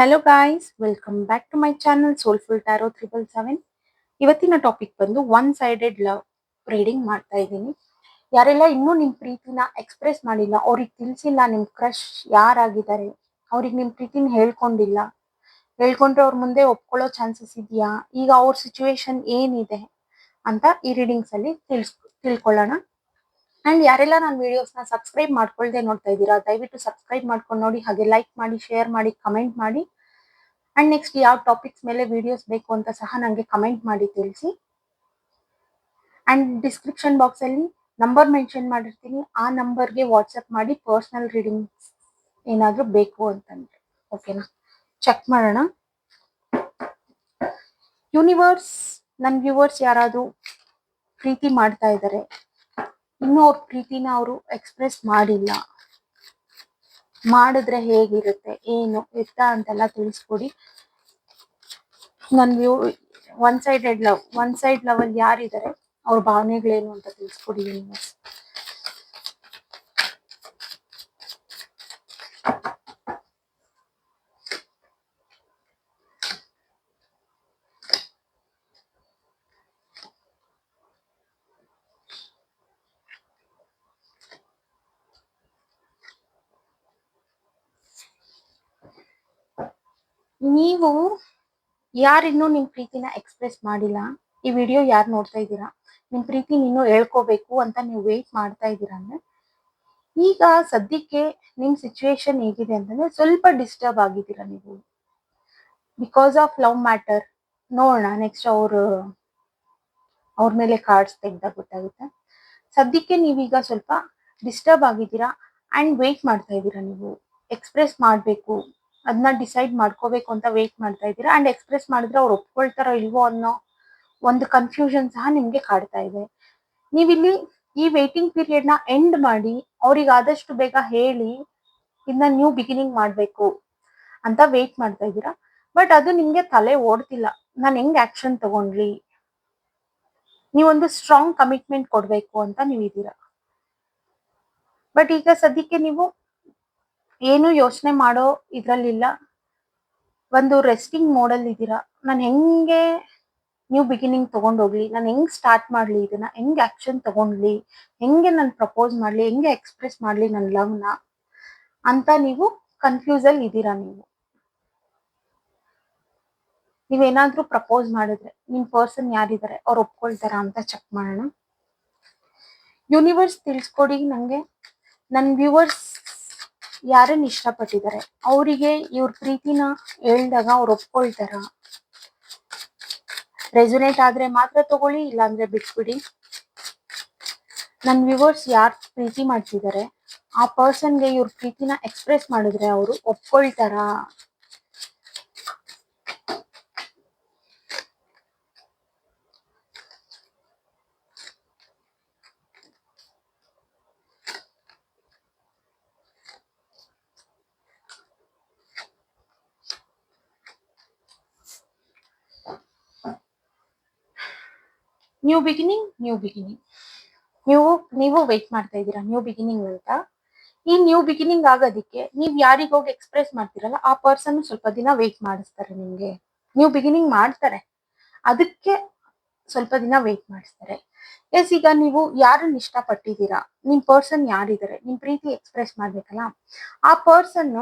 Hello guys welcome back to my channel soulful tarot triple seven ಇವತ್ತಿನ topic ಬಂದು one sided love reading ಮಾಡ್ತಾ ಇದ್ದೀನಿ. ಯಾರೆಲ್ಲ ಇನ್ನೂ ನಿಮ್ಮ ಪ್ರೀತಿನ ಎಕ್ಸ್ಪ್ರೆಸ್ ಮಾಡಿಲ್ಲ, ಅವ್ರಿಗೆ ತಿಳಿಸಿಲ್ಲ ನಿಮ್ಮ ಕ್ರಶ್ ಯಾರಾಗಿದ್ದಾರೆ, ಅವ್ರಿಗೆ ನಿಮ್ಮ ಪ್ರೀತಿನ ಹೇಳ್ಕೊಂಡಿಲ್ಲ, ಹೇಳ್ಕೊಂಡ್ರೆ ಅವ್ರ ಮುಂದೆ ಒಪ್ಕೊಳ್ಳೋ ಚಾನ್ಸಸ್ ಇದೆಯಾ, ಈಗ ಅವ್ರ ಸಿಚುವೇಶನ್ ಏನಿದೆ ಅಂತ ಈ ರೀಡಿಂಗ್ಸ್ ಅಲ್ಲಿ ತಿಳ್ಸ್, ತಿಳ್ಕೊಳ್ಳೋಣ. ಅಂಡ್ ಯಾರೆಲ್ಲ ನನ್ನ ವಿಡಿಯೋಸ್ನ ಸಬ್ಸ್ಕ್ರೈಬ್ ಮಾಡ್ಕೊಳ್ದೆ ನೋಡ್ತಾ ಇದ್ದೀರಾ, ದಯವಿಟ್ಟು ಸಬ್ಸ್ಕ್ರೈಬ್ ಮಾಡ್ಕೊಂಡು ನೋಡಿ, ಹಾಗೆ ಲೈಕ್ ಮಾಡಿ ಶೇರ್ ಮಾಡಿ ಕಮೆಂಟ್ ಮಾಡಿ. ಅಂಡ್ ನೆಕ್ಸ್ಟ್ ಯಾವ ಟಾಪಿಕ್ಸ್ ಮೇಲೆ ವಿಡಿಯೋಸ್ ಬೇಕು ಅಂತ ಸಹ ನನಗೆ ಕಮೆಂಟ್ ಮಾಡಿ ತಿಳಿಸಿ. ಅಂಡ್ ಡಿಸ್ಕ್ರಿಪ್ಷನ್ ಬಾಕ್ಸ್ ಅಲ್ಲಿ ನಂಬರ್ ಮೆನ್ಷನ್ ಮಾಡಿರ್ತೀನಿ, ಆ ನಂಬರ್ಗೆ ವಾಟ್ಸಪ್ ಮಾಡಿ ಪರ್ಸನಲ್ ರೀಡಿಂಗ್ಸ್ ಏನಾದರೂ ಬೇಕು ಅಂತಂದ್ರೆ. ಓಕೆನಾ ಚೆಕ್ ಮಾಡೋಣ. ಯೂನಿವರ್ಸ್ ನನ್ನ ವ್ಯೂವರ್ಸ್ ಯಾರಾದರೂ ಪ್ರೀತಿ ಮಾಡ್ತಾ ಇದ್ದಾರೆ ಇನ್ನೂ ಅವ್ರ ಪ್ರೀತಿನ ಅವರು ಎಕ್ಸ್ಪ್ರೆಸ್ ಮಾಡಿಲ್ಲ. ಮಾಡಿದ್ರೆ ಹೇಗಿರುತ್ತೆ, ಏನು, ಎತ್ತ ಅಂತೆಲ್ಲ ತಿಳಿಸ್ಕೊಡಿ. ನನ್ view one sided love one side love ಅಲ್ಲಿ ಯಾರಿದ್ದಾರೆ, ಅವ್ರ ಭಾವನೆಗಳೇನು ಅಂತ ತಿಳಿಸ್ಕೊಡಿ ಯೂನಿವರ್ಸ್ ನೀವು ಯಾರಿನ್ನೂ ನಿಮ್ಮ ಪ್ರೀತಿನ ಎಕ್ಸ್ಪ್ರೆಸ್ ಮಾಡಿಲ್ಲ. ಈ ವಿಡಿಯೋ ಯಾರು ನೋಡ್ತಾ ಇದ್ದೀರಾ? ನಿಮ್ಮ ಪ್ರೀತಿ ನೀನು ಹೇಳ್ಕೋಬೇಕು ಅಂತ ನೀವು ವೆಯ್ಟ್ ಮಾಡ್ತಾ ಇದ್ದೀರಾ ಅಂದ್ರೆ. ಈಗ ಸದ್ಯಕ್ಕೆ ನಿಮ್ ಸಿಚುವೇಶನ್ ಹೇಗಿದೆ ಅಂತಂದ್ರೆ ಸ್ವಲ್ಪ ಡಿಸ್ಟರ್ಬ್ ಆಗಿದ್ದೀರಾ ನೀವು. ಬಿಕಾಸ್ ಆಫ್ ಲವ್ ಮ್ಯಾಟರ್ ನೋಡೋಣ ನೆಕ್ಸ್ಟ್ ಅವರು, ಅವ್ರ ಮೇಲೆ ಕಾರ್ಡ್ಸ್ ತೆಗ್ದಾಗ ಗೊತ್ತಾಗುತ್ತೆ. ಸದ್ಯಕ್ಕೆ ನೀವೀಗ ಸ್ವಲ್ಪ ಡಿಸ್ಟರ್ಬ್ ಆಗಿದ್ದೀರಾ? ಆ್ಯಂಡ್ ವೇಟ್ ಮಾಡ್ತಾ ಇದ್ದೀರಾ ನೀವು. ಎಕ್ಸ್ಪ್ರೆಸ್ ಮಾಡಬೇಕು. ಅದನ್ನ ಡಿಸೈಡ್ ಮಾಡ್ಕೋಬೇಕು ಅಂತ ವೇಟ್ ಮಾಡ್ತಾ ಇದ್ದೀರಾ? ಅಂಡ್ ಎಕ್ಸ್ಪ್ರೆಸ್ ಮಾಡಿದ್ರೆ ಅವ್ರು ಒಪ್ಕೊಳ್ತಾರೋ ಇಲ್ವೋ ಅನ್ನೋ ಒಂದು ಕನ್ಫ್ಯೂಷನ್ ಸಹ ನಿಮ್ಗೆ ಕಾಡ್ತಾ ಇದೆ. ನೀವಿಲ್ಲಿ ಈ ವೇಟಿಂಗ್ ಪೀರಿಯಡ್ನ ಎಂಡ್ ಮಾಡಿ ಅವ್ರಿಗೆ ಆದಷ್ಟು ಬೇಗ ಹೇಳಿ ಇನ್ನ ನ್ಯೂ ಬಿಗಿನಿಂಗ್ ಮಾಡ್ಬೇಕು ಅಂತ ವೇಟ್ ಮಾಡ್ತಾ ಇದ್ದೀರಾ? ಬಟ್ ಅದು ನಿಮ್ಗೆ ತಲೆ ಓಡ್ತಿಲ್ಲ. ನಾನು ಹೆಂಗ್ ಆಕ್ಷನ್ ತಗೊಂಡ್ಲಿ? ನೀವೊಂದು ಸ್ಟ್ರಾಂಗ್ ಕಮಿಟ್ಮೆಂಟ್ ಕೊಡ್ಬೇಕು ಅಂತ ನೀವಿದ್ದೀರಾ? ಬಟ್ ಈಗ ಸದ್ಯಕ್ಕೆ ನೀವು ಏನು ಯೋಚನೆ ಮಾಡೋ ಇದ್ರಲ್ಲಿಲ್ಲ. ಒಂದು ರೆಸ್ಟಿಂಗ್ ಮೋಡಲ್ ಇದ್ದೀರಾ. ನಾನು ಹೆಂಗೆ ನ್ಯೂ ಬಿಗಿನಿಂಗ್ ತಗೊಂಡೋಗ್ಲಿ ನಾನು ಹೆಂಗ್ ಸ್ಟಾರ್ಟ್ ಮಾಡ್ಲಿ, ಇದನ್ನ ಹೆಂಗ್ ಆಕ್ಷನ್ ತಗೊಂಡ್ಲಿ, ಹೆಂಗೆ ನಾನು ಪ್ರಪೋಸ್ ಮಾಡ್ಲಿ, ಹೆಂಗೆ ಎಕ್ಸ್ಪ್ರೆಸ್ ಮಾಡ್ಲಿ ನನ್ನ ಲವ್ನ ಅಂತ ನೀವು ಕನ್ಫ್ಯೂಸ್ ಅಲ್ಲಿ ಇದ್ದೀರಾ ನೀವು. ನೀವೇನಾದ್ರೂ ಪ್ರಪೋಸ್ ಮಾಡಿದ್ರೆ ನಿಮ್ಮ ಪರ್ಸನ್ ಯಾರಿದ್ದಾರೆ, ಅವ್ರು ಒಪ್ಕೊಳ್ತಾರಾ ಅಂತ ಚೆಕ್ ಮಾಡೋಣ. ಯೂನಿವರ್ಸ್ ತಿಳಿಸ್ಕೊಡಿ ನನಗೆ ನನ್ನ ವ್ಯೂವರ್ಸ್ ಯಾರನ್ನ ಇಷ್ಟಪಟ್ಟಿದ್ದಾರೆ? ಅವರಿಗೆ ಇವ್ರ ಪ್ರೀತಿನ ಹೇಳ್ದಾಗ ಅವ್ರು ಒಪ್ಕೊಳ್ತಾರ? ರೆಸೊನೇಟ್ ಆದ್ರೆ ಮಾತ್ರ ತಗೊಳ್ಳಿ, ಇಲ್ಲಾಂದ್ರೆ ಬಿಟ್ಬಿಡಿ. ನನ್ನ ವ್ಯೂವರ್ಸ್ ಯಾರು ಪ್ರೀತಿ ಮಾಡ್ತಿದ್ದಾರೆ? ಆ ಪರ್ಸನ್ಗೆ ಇವ್ರ ಪ್ರೀತಿನ ಎಕ್ಸ್ಪ್ರೆಸ್ ಮಾಡಿದ್ರೆ ಅವರು ಒಪ್ಕೊಳ್ತಾರ? ನ್ಯೂ ಬಿಗಿನಿಂಗ್ ನ್ಯೂ ಬಿಗಿನಿಂಗ್ ನೀವು ನೀವು ವೆಯ್ಟ್ ಮಾಡ್ತಾ ಇದ್ದೀರಾ? ನ್ಯೂ ಬಿಗಿನಿಂಗ್ ಅಂತ. ಈ ನ್ಯೂ ಬಿಗಿನಿಂಗ್ ಆಗೋದಿಕ್ಕೆ ನೀವು ಯಾರಿಗ ಹೋಗಿ ಎಕ್ಸ್ಪ್ರೆಸ್ ಮಾಡ್ತೀರಲ್ಲ, ಆ ಪರ್ಸನ್ ಸ್ವಲ್ಪ ದಿನ ವೆಯ್ಟ್ ಮಾಡಿಸ್ತಾರೆ ನಿಮ್ಗೆ. ನ್ಯೂ ಬಿಗಿನಿಂಗ್ ಮಾಡ್ತಾರೆ. ಅದಕ್ಕೆ ಸ್ವಲ್ಪ ದಿನ ವೆಯ್ಟ್ ಮಾಡಿಸ್ತಾರೆ. ಎಸ್ ಈಗ ನೀವು ಯಾರನ್ನ ಇಷ್ಟಪಟ್ಟಿದ್ದೀರಾ? ನಿಮ್ ಪರ್ಸನ್ ಯಾರಿದ್ದಾರೆ ನಿಮ್ ಪ್ರೀತಿ ಎಕ್ಸ್ಪ್ರೆಸ್ ಮಾಡ್ಬೇಕಲ್ಲ? ಆ ಪರ್ಸನ್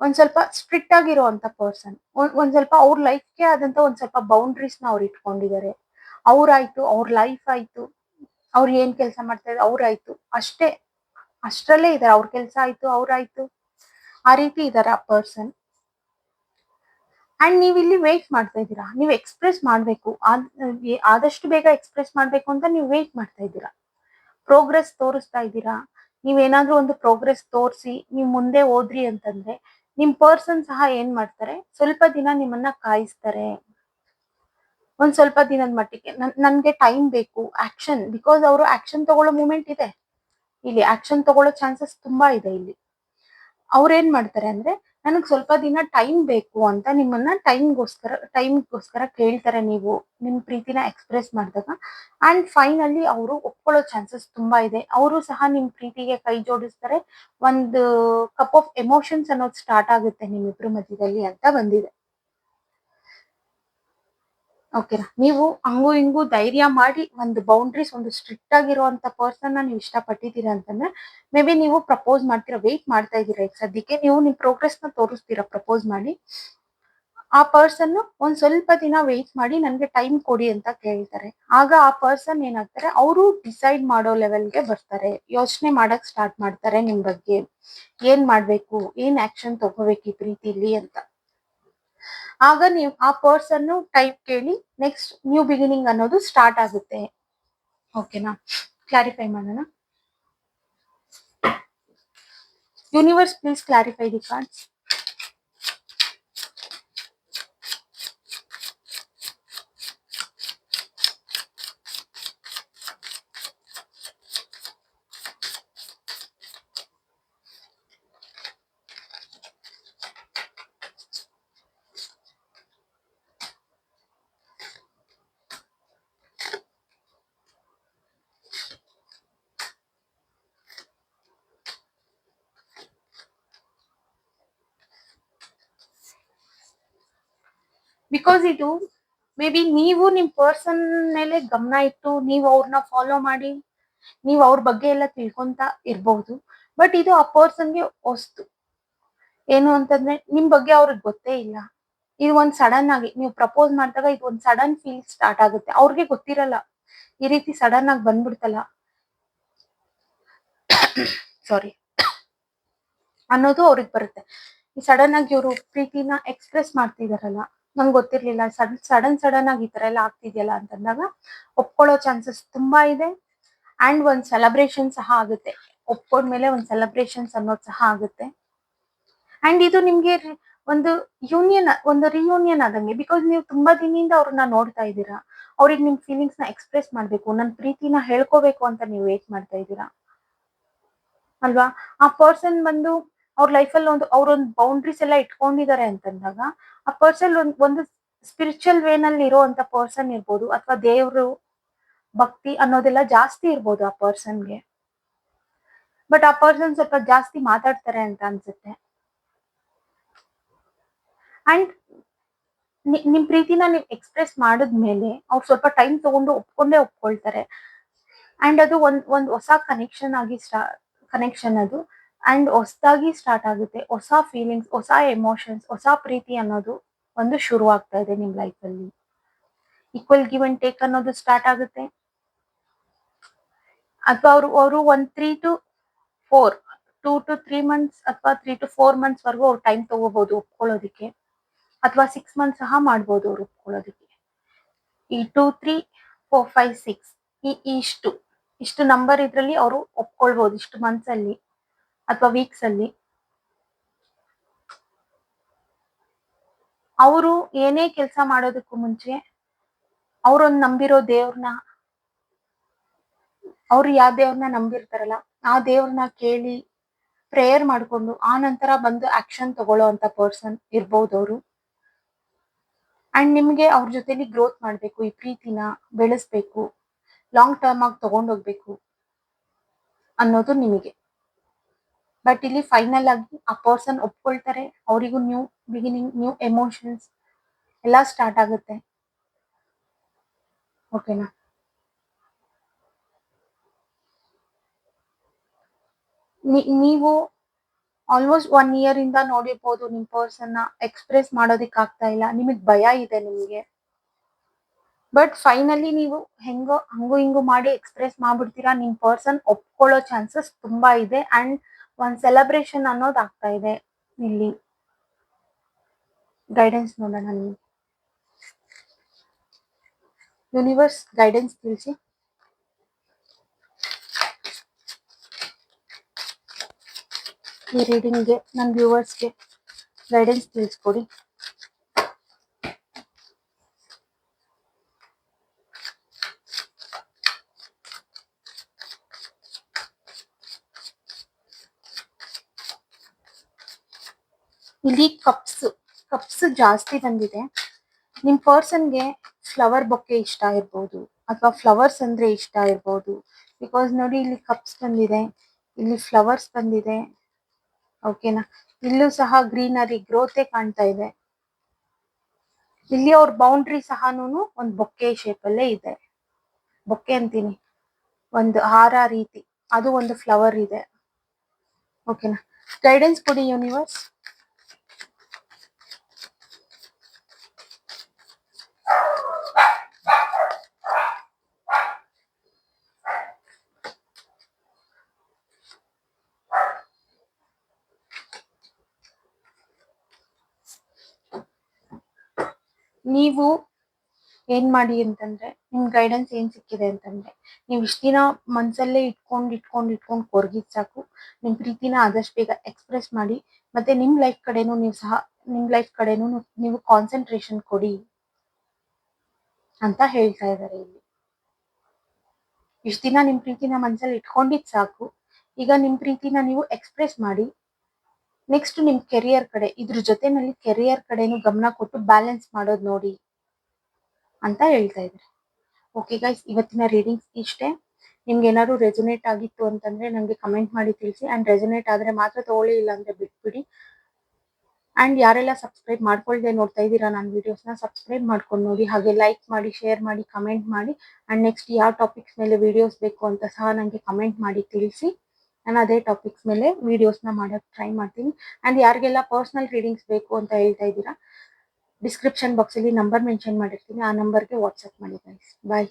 ಒಂದ್ ಸ್ವಲ್ಪ ಸ್ಟ್ರಿಕ್ಟ್ ಆಗಿರುವಂತ ಪರ್ಸನ್ ಒಂದ್ ಸ್ವಲ್ಪ ಅವ್ರ ಲೈಫ್ಗೆ ಆದಂತ ಒಂದ್ ಸ್ವಲ್ಪ ಬೌಂಡ್ರೀಸ್ನ ಅವ್ರು ಇಟ್ಕೊಂಡಿದ್ದಾರೆ. ಅವ್ರಾಯ್ತು, ಅವ್ರ ಲೈಫ್ ಆಯ್ತು, ಅವ್ರು ಏನ್ ಕೆಲಸ ಮಾಡ್ತಾ ಇದ್ದಾರೆ ಅವ್ರಾಯ್ತು. ಅಷ್ಟೇ, ಅಷ್ಟರಲ್ಲೇ ಇದಾರೆ. ಅವ್ರ ಕೆಲಸ ಆಯ್ತು, ಅವ್ರಾಯ್ತು. ಆ ರೀತಿ ಇದಾರೆ ಪರ್ಸನ್ ಅಂಡ್ ನೀವು ಇಲ್ಲಿ ವೇಟ್ ಮಾಡ್ತಾ ಇದ್ದೀರಾ? ನೀವು ಎಕ್ಸ್ಪ್ರೆಸ್ ಮಾಡ್ಬೇಕು. ಆದಷ್ಟು ಬೇಗ ಎಕ್ಸ್ಪ್ರೆಸ್ ಮಾಡ್ಬೇಕು ಅಂತ ನೀವು ವೇಟ್ ಮಾಡ್ತಾ ಇದ್ದೀರಾ? ಪ್ರೋಗ್ರೆಸ್ ತೋರಿಸ್ತಾ ಇದ್ದೀರಾ? ನೀವೇನಾದ್ರೂ ಒಂದು ಪ್ರೋಗ್ರೆಸ್ ತೋರಿಸಿ, ನೀವು ಮುಂದೆ ಹೋದ್ರಿ ಅಂತಂದ್ರೆ, ನಿಮ್ ಪರ್ಸನ್ ಸಹ ಏನ್ ಮಾಡ್ತಾರೆ? ಸ್ವಲ್ಪ ದಿನ ನಿಮ್ಮನ್ನ ಕಾಯಿಸ್ತಾರೆ. ಒಂದ್ ಸ್ವಲ್ಪ ದಿನದ ಮಟ್ಟಿಗೆ. ನನ್, ನನ್ಗೆ ಟೈಮ್ ಬೇಕು ಆಕ್ಷನ್ ಬಿಕಾಸ್ ಅವರು ಆಕ್ಷನ್ ತಗೊಳ್ಳೋ ಮೂಮೆಂಟ್ ಇದೆ. ಇಲ್ಲಿ ಆಕ್ಷನ್ ತಗೊಳ್ಳೋ ಚಾನ್ಸಸ್ ತುಂಬಾ ಇದೆ ಇಲ್ಲಿ. ಅವ್ರೇನ್ ಮಾಡ್ತಾರೆ ಅಂದ್ರೆ, ನನಗೆ ಸ್ವಲ್ಪ ದಿನ ಟೈಮ್ ಬೇಕು ಅಂತ ನಿಮ್ಮನ್ನ ಟೈಮ್ಗೋಸ್ಕರ ಟೈಮ್ಗೋಸ್ಕರ ಕೇಳ್ತಾರೆ ನೀವು. ನಿಮ್ಮ ಪ್ರೀತಿನ ಎಕ್ಸ್ಪ್ರೆಸ್ ಮಾಡಿದಾಗ. ಅಂಡ್ ಫೈನಲಿ ಅವರು ಒಪ್ಕೊಳ್ಳೋ ಚಾನ್ಸಸ್ ತುಂಬಾ ಇದೆ. ಅವರು ಸಹ ನಿಮ್ಮ ಪ್ರೀತಿಗೆ ಕೈ ಜೋಡಿಸ್ತಾರೆ. ಒಂದು ಕಪ್ ಆಫ್ ಎಮೋಷನ್ಸ್ ಅನ್ನೋದು ಸ್ಟಾರ್ಟ್ ಆಗುತ್ತೆ ನಿಮ್ಮಿಬ್ರು ಮಧ್ಯದಲ್ಲಿ ಅಂತ ಬಂದಿದೆ. ಓಕೆನಾ ನೀವು ಹಂಗು ಹಿಂಗು ಧೈರ್ಯ ಮಾಡಿ ಒಂದು ಬೌಂಡ್ರೀಸ್ ಒಂದು ಸ್ಟ್ರಿಕ್ಟ್ ಆಗಿರುವಂತ ಪರ್ಸನ್ ನೀವು ಇಷ್ಟಪಟ್ಟಿದ್ದೀರಾ ಅಂತಂದ್ರೆ ಮೇ ಬಿ ನೀವು ಪ್ರಪೋಸ್ ಮಾಡ್ತೀರಾ ವೆಯ್ಟ್ ಮಾಡ್ತಾ ಇದ್ದೀರಾ ಈಗ ಸದ್ಯಕ್ಕೆ, ನೀವು ನಿಮ್ ಪ್ರೋಗ್ರೆಸ್ನ ತೋರಿಸ್ತೀರಾ ಪ್ರಪೋಸ್ ಮಾಡಿ. ಆ ಪರ್ಸನ್ ಒಂದ್ ಸ್ವಲ್ಪ ದಿನ ವೆಯ್ಟ್ ಮಾಡಿ ನನ್ಗೆ ಟೈಮ್ ಕೊಡಿ ಅಂತ ಕೇಳ್ತಾರೆ. ಆಗ ಆ ಪರ್ಸನ್ ಏನಾಗ್ತಾರೆ, ಅವರು ಡಿಸೈಡ್ ಮಾಡೋ ಲೆವೆಲ್ಗೆ ಬರ್ತಾರೆ. ಯೋಚನೆ ಮಾಡಕ್ ಸ್ಟಾರ್ಟ್ ಮಾಡ್ತಾರೆ ನಿಮ್ ಬಗ್ಗೆ. ಏನ್ ಮಾಡ್ಬೇಕು? ಏನ್ ಆಕ್ಷನ್ ತಗೋಬೇಕು ಈ ಪ್ರೀತಿಲಿ ಅಂತ. ಆಗ ನೀವು ಆ ಪರ್ಸನ್ ಟೈಪ್ ಕೇಳಿ ನೆಕ್ಸ್ಟ್ ನ್ಯೂ ಬಿಗಿನಿಂಗ್ ಅನ್ನೋದು ಸ್ಟಾರ್ಟ್ ಆಗುತ್ತೆ. ಓಕೆನಾ? ಕ್ಲಾರಿಫೈ ಮಾಡೋಣ. Universe please clarify the cards because ಇದು ಮೇ ಬಿ ನೀವು ನಿಮ್ ಪರ್ಸನ್ ಮೇಲೆ ಗಮನ ಇಟ್ಟು ನೀವು ಅವ್ರನ್ನ ಫಾಲೋ ಮಾಡಿ, ನೀವು ಅವ್ರ ಬಗ್ಗೆ ಎಲ್ಲ ತಿಳ್ಕೊಂತ ಇರ್ಬಹುದು ಬಟ್ ಇದು ಆ ಪರ್ಸನ್ಗೆ ಹೊಸ್ತು ಏನು ಅಂತಂದ್ರೆ, ನಿಮ್ ಬಗ್ಗೆ ಅವ್ರಿಗೆ ಗೊತ್ತೇ ಇಲ್ಲ. ಇದು ಒಂದ್ ಸಡನ್ ಆಗಿ, ನೀವು ಪ್ರಪೋಸ್ ಮಾಡಿದಾಗ ಇದು ಒಂದ್ ಸಡನ್ ಫೀಲ್ ಸ್ಟಾರ್ಟ್ ಆಗುತ್ತೆ. ಅವ್ರಿಗೆ ಗೊತ್ತಿರಲ್ಲ. ಈ ರೀತಿ ಸಡನ್ ಆಗಿ ಬಂದ್ಬಿಡ್ತಲ್ಲ. ಸಾರಿ ಅನ್ನೋದು ಅವ್ರಿಗೆ ಬರುತ್ತೆ. ಸಡನ್ ಆಗಿ ಇವರು ಪ್ರೀತಿನ ಎಕ್ಸ್ಪ್ರೆಸ್ ಮಾಡ್ತಿದಾರಲ್ಲ. ನಂಗೆ ಗೊತ್ತಿರ್ಲಿಲ್ಲ. ಸಡನ್ ಸಡನ್ ಸಡನ್ ಆಗಿ ಈ ತರ ಎಲ್ಲ ಆಗ್ತಿದೆಯಲ್ಲ ಅಂತಂದಾಗ ಒಪ್ಕೊಳ್ಳೋ ಚಾನ್ಸಸ್ ತುಂಬಾ ಇದೆ. ಅಂಡ್ ಒಂದು ಸೆಲೆಬ್ರೇಷನ್ ಸಹ ಆಗುತ್ತೆ. ಒಪ್ಕೊಂಡ್ಮೇಲೆ ಒಂದ್ ಸೆಲೆಬ್ರೇಷನ್ಸ್ ಅನ್ನೋದು ಸಹ ಆಗುತ್ತೆ. ಅಂಡ್ ಇದು ನಿಮ್ಗೆ ಒಂದು ಯೂನಿಯನ್ ಒಂದು ರಿಯೂನಿಯನ್ ಆದಂಗೆ. ಬಿಕಾಸ್ ನೀವು ತುಂಬಾ ದಿನದಿಂದ ಅವ್ರನ್ನ ನೋಡ್ತಾ ಇದ್ದೀರಾ. ಅವ್ರಿಗೆ ನಿಮ್ ಫೀಲಿಂಗ್ಸ್ನ ಎಕ್ಸ್ಪ್ರೆಸ್ ಮಾಡ್ಬೇಕು. ನನ್ನ ಪ್ರೀತಿನ ಹೇಳ್ಕೋಬೇಕು ಅಂತ ನೀವು ವೇಟ್ ಮಾಡ್ತಾ ಇದ್ದೀರಾ. ಅಲ್ವಾ? ಆ ಪರ್ಸನ್ ಬಂದು ಅವ್ರ ಲೈಫಲ್ಲಿ ಒಂದು, ಅವ್ರೊಂದು ಬೌಂಡ್ರೀಸ್ ಎಲ್ಲ ಇಟ್ಕೊಂಡಿದ್ದಾರೆ ಅಂತಂದಾಗ, ಆ ಪರ್ಸನ್ ಒಂದು ಒಂದು ಸ್ಪಿರಿಚುವಲ್ ವೇನಲ್ಲಿ ಇರೋಂತ ಪರ್ಸನ್ ಇರ್ಬೋದು ಅಥವಾ ದೇವ್ರು, ಭಕ್ತಿ ಅನ್ನೋದೆಲ್ಲ ಜಾಸ್ತಿ ಇರ್ಬೋದು ಆ ಪರ್ಸನ್ಗೆ ಬಟ್ ಆ ಪರ್ಸನ್ ಸ್ವಲ್ಪ ಜಾಸ್ತಿ ಮಾತಾಡ್ತಾರೆ ಅಂತ ಅನ್ಸುತ್ತೆ. ಅಂಡ್ ನಿಮ್ ಪ್ರೀತಿನ ನೀವು ಎಕ್ಸ್ಪ್ರೆಸ್ ಮಾಡಿದ್ಮೇಲೆ ಅವ್ರು ಸ್ವಲ್ಪ ಟೈಮ್ ತಗೊಂಡು ಒಪ್ಕೊಂಡೇ ಒಪ್ಕೊಳ್ತಾರೆ. ಅಂಡ್ ಅದು ಒಂದ್ ಒಂದ್ ಹೊಸ ಕನೆಕ್ಷನ್ ಆಗಿ ಸ್ಟಾ ಕನೆಕ್ಷನ್ ಅದು. ಅಂಡ್ ಹೊಸದಾಗಿ ಸ್ಟಾರ್ಟ್ ಆಗುತ್ತೆ, ಹೊಸ ಫೀಲಿಂಗ್ಸ್ ಹೊಸ ಎಮೋಷನ್ಸ್ ಹೊಸ ಪ್ರೀತಿ ಅನ್ನೋದು ಒಂದು ಶುರು ಆಗ್ತಾ ಇದೆ ನಿಮ್ ಲೈಫ್ ಅಲ್ಲಿ. ಈಕ್ವಲ್ ಗಿವ್ ಅಂಡ್ ಟೇಕ್ ಅನ್ನೋದು ಸ್ಟಾರ್ಟ್ ಆಗುತ್ತೆ. ಅಥವಾ ಅವರು ಅವರು ಒಂದ್ three to four two to three months ಅಥವಾ ತ್ರೀ ಟು ಫೋರ್ ಮಂತ್ಸ್ ವರೆಗೂ ಅವ್ರು ಟೈಮ್ ತಗೋಬಹುದು ಒಪ್ಕೊಳ್ಳೋದಕ್ಕೆ. ಅಥವಾ ಸಿಕ್ಸ್ ಮಂತ್ಸ್ ಸಹ ಮಾಡ್ಬೋದು ಅವ್ರು ಒಪ್ಕೊಳ್ಳೋದಕ್ಕೆ. ಈ two three four five six ಈ ಇಷ್ಟು ಇಷ್ಟು ನಂಬರ್ ಇದ್ರಲ್ಲಿ ಅವರು ಒಪ್ಕೊಳ್ಬಹುದು ಇಷ್ಟು ಮಂತ್ಸ್ ಅಲ್ಲಿ. ಅಥವಾ ವೀಕ್ಸ್ ಅಲ್ಲಿ. ಅವರು ಏನೇ ಕೆಲಸ ಮಾಡೋದಕ್ಕೂ ಮುಂಚೆ ಅವ್ರೊಂದ್ ನಂಬಿರೋ ದೇವ್ರನ್ನ ಅವ್ರು ಯಾವ ದೇವ್ರನ್ನ ನಂಬಿರ್ತಾರಲ್ಲ, ಆ ದೇವ್ರನ್ನ ಕೇಳಿ ಪ್ರೇಯರ್ ಮಾಡ್ಕೊಂಡು ಆ ನಂತರ ಬಂದು ಆಕ್ಷನ್ ತಗೊಳ್ಳೋ ಅಂತ ಪರ್ಸನ್ ಇರ್ಬೋದು ಅವರು. ಅಂಡ್ ನಿಮ್ಗೆ ಅವ್ರ ಜೊತೆಲಿ ಗ್ರೋತ್ ಮಾಡ್ಬೇಕು ಈ ಪ್ರೀತಿನ ಬೆಳೆಸ್ಬೇಕು ಲಾಂಗ್ ಟರ್ಮ್ ಆಗಿ ತಗೊಂಡೋಗ್ಬೇಕು ಅನ್ನೋದು ನಿಮಗೆ. ಬಟ್ ಇಲ್ಲಿ ಫೈನಲ್ ಆಗಿ ಆ ಪರ್ಸನ್ ಒಪ್ಕೊಳ್ತಾರೆ, ಅವರಿಗೂ ನ್ಯೂ ಬಿಗಿನಿಂಗ್ ನ್ಯೂ ಎಮೋಷನ್ಸ್ ಎಲ್ಲ ಸ್ಟಾರ್ಟ್ ಆಗುತ್ತೆ. ಓಕೆನಾ ನೀವು ಆಲ್ಮೋಸ್ಟ್ ಒನ್ ಇಯರ್ ಇಂದ ನೋಡಿರ್ಬೋದು ನಿಮ್ ಪರ್ಸನ್ ಎಕ್ಸ್ಪ್ರೆಸ್ ಮಾಡೋದಿಕ್ ಆಗ್ತಾ ಇಲ್ಲ. ನಿಮಗ್ ಭಯ ಇದೆ ನಿಮ್ಗೆ. ಬಟ್ ಫೈನಲಿ ನೀವು ಹೆಂಗೋ, ಹಂಗು ಹಿಂಗು ಮಾಡಿ ಎಕ್ಸ್ಪ್ರೆಸ್ ಮಾಡ್ಬಿಡ್ತೀರಾ, ನಿಮ್ ಪರ್ಸನ್ ಒಪ್ಕೊಳ್ಳೋ ಚಾನ್ಸಸ್ ತುಂಬಾ ಇದೆ. ಅಂಡ್ ಒಂದ್ ಸೆಲೆಬ್ರೇಷನ್ ಅನ್ನೋದು ಆಗ್ತಾ ಇದೆ ಇಲ್ಲಿ. ಗೈಡೆನ್ಸ್ ನೋಡೋಣ ನಿಮ್ಗೆ ಯೂನಿವರ್ಸ್ ಗೈಡೆನ್ಸ್ ತಿಳಿಸಿ. ಈ ರೀಡಿಂಗ್ಗೆ ನನ್ನ ವ್ಯೂವರ್ಸ್ಗೆ ಗೈಡೆನ್ಸ್ ತಿಳಿಸ್ಕೊಡಿ ಇಲ್ಲಿ ಕಪ್ಸ್ ಕಪ್ಸ್ ಜಾಸ್ತಿ ಬಂದಿದೆ. ನಿಮ್ ಪರ್ಸನ್ಗೆ ಫ್ಲವರ್ ಬೊಕ್ಕೆ ಇಷ್ಟ ಇರ್ಬೋದು, ಅಥವಾ ಫ್ಲವರ್ಸ್ ಅಂದ್ರೆ ಇಷ್ಟ ಇರ್ಬೋದು. ಬಿಕಾಸ್ ನೋಡಿ ಇಲ್ಲಿ ಕಪ್ಸ್ ಬಂದಿದೆ, ಇಲ್ಲಿ ಫ್ಲವರ್ಸ್ ಬಂದಿದೆ. ಓಕೆನಾ ಇಲ್ಲೂ ಸಹ ಗ್ರೀನರಿ ಗ್ರೋತೆ ಕಾಣ್ತಾ ಇದೆ. ಇಲ್ಲಿ ಅವ್ರ ಬೌಂಡ್ರಿ ನೂನು ಒಂದು ಬೊಕ್ಕೆ ಶೇಪ್ ಅಲ್ಲೇ ಇದೆ. ಬೊಕ್ಕೆ ಅಂತೀನಿ. ಒಂದು ಹಾರ ರೀತಿ. ಅದು ಒಂದು ಫ್ಲವರ್ ಇದೆ. ಓಕೆನಾ ಗೈಡೆನ್ಸ್ ಕೊಡಿ ಯೂನಿವರ್ಸ್ ನೀವು ಏನ್ ಮಾಡಿ ಅಂತಂದ್ರೆ ನಿಮ್ ಗೈಡೆನ್ಸ್ ಏನ್ ಸಿಕ್ಕಿದೆ ಅಂತಂದ್ರೆ ನೀವು ಇಷ್ಟ ದಿನ ಮನ್ಸಲ್ಲೇ ಇಟ್ಕೊಂಡ್ ಇಟ್ಕೊಂಡ್ ಇಟ್ಕೊಂಡ್ ಕೊರ್ಗಿದ್ ಸಾಕು. ನಿಮ್ ಪ್ರೀತಿನ ಆದಷ್ಟು ಬೇಗ ಎಕ್ಸ್ಪ್ರೆಸ್ ಮಾಡಿ ಮತ್ತೆ ನಿಮ್ ಲೈಫ್ ಕಡೆನೂ ನೀವು ಸಹ ನಿಮ್ ಲೈಫ್ ಕಡೆನೂ ನೀವು ಕಾನ್ಸಂಟ್ರೇಷನ್ ಕೊಡಿ ಅಂತ ಹೇಳ್ತಾ ಇದ್ದಾರೆ ಇಲ್ಲಿ. ಇಷ್ಟ ದಿನ ನಿಮ್ ಪ್ರೀತಿನ ಮನ್ಸಲ್ಲಿ ಇಟ್ಕೊಂಡಿದ್ ಸಾಕು. ಈಗ ನಿಮ್ ಪ್ರೀತಿನ ನೀವು ಎಕ್ಸ್ಪ್ರೆಸ್ ಮಾಡಿ ನೆಕ್ಸ್ಟ್ ನಿಮ್ ಕೆರಿಯರ್ ಕಡೆ, ಇದ್ರ ಜೊತೆನಲ್ಲಿ ಕೆರಿಯರ್ ಕಡೆನೂ ಗಮನ ಕೊಟ್ಟು ಬ್ಯಾಲೆನ್ಸ್ ಮಾಡೋದು ನೋಡಿ ಅಂತ ಹೇಳ್ತಾ ಇದ್ದಾರೆ ಓಕೆ ಗೈಸ್ ಇವತ್ತಿನ ರೀಡಿಂಗ್ಸ್ ಇಷ್ಟೇ. ನಿಮ್ಗೆ ಏನಾದ್ರು ರೆಸೊನೇಟ್ ಆಗಿತ್ತು ಅಂತಂದ್ರೆ ನಂಗೆ ಕಮೆಂಟ್ ಮಾಡಿ ತಿಳಿಸಿ. ಅಂಡ್ ರೆಸೊನೇಟ್ ಆದ್ರೆ ಮಾತ್ರ ತಗೊಳ್ಳಿ ಇಲ್ಲ ಅಂದ್ರೆ ಬಿಟ್ಬಿಡಿ. ಅಂಡ್ ಯಾರೆಲ್ಲ ಸಬ್ಸ್ಕ್ರೈಬ್ ಮಾಡ್ಕೊಳ್ದೆ ನೋಡ್ತಾ ಇದ್ದೀರಾ ನನ್ನ ವಿಡಿಯೋಸ್ನ ಸಬ್ಸ್ಕ್ರೈಬ್ ಮಾಡ್ಕೊಂಡು ನೋಡಿ. ಹಾಗೆ ಲೈಕ್ ಮಾಡಿ ಶೇರ್ ಮಾಡಿ ಕಮೆಂಟ್ ಮಾಡಿ. ಅಂಡ್ ನೆಕ್ಸ್ಟ್ ಯಾವ ಟಾಪಿಕ್ಸ್ ಮೇಲೆ ವಿಡಿಯೋಸ್ ಬೇಕು ಅಂತ ಸಹ ನನಗೆ ಕಮೆಂಟ್ ಮಾಡಿ ತಿಳಿಸಿ. ನಾನು ಅದೇ ಟಾಪಿಕ್ಸ್ ಮೇಲೆ ವಿಡಿಯೋಸ್ನ ಮಾಡೋಕ್ಕೆ ಟ್ರೈ ಮಾಡ್ತೀನಿ. ಅಂಡ್ ಯಾರಿಗೆಲ್ಲ ಪರ್ಸನಲ್ ರೀಡಿಂಗ್ಸ್ ಬೇಕು ಅಂತ ಹೇಳ್ತಾ ಇದ್ದೀರಾ ಡಿಸ್ಕ್ರಿಪ್ಷನ್ ಬಾಕ್ಸಲ್ಲಿ ನಂಬರ್ ಮೆನ್ಷನ್ ಮಾಡಿರ್ತೀನಿ. ಆ ನಂಬರ್ಗೆ ವಾಟ್ಸಪ್ ಮಾಡಿ ಗೈಸ್ ಬಾಯ್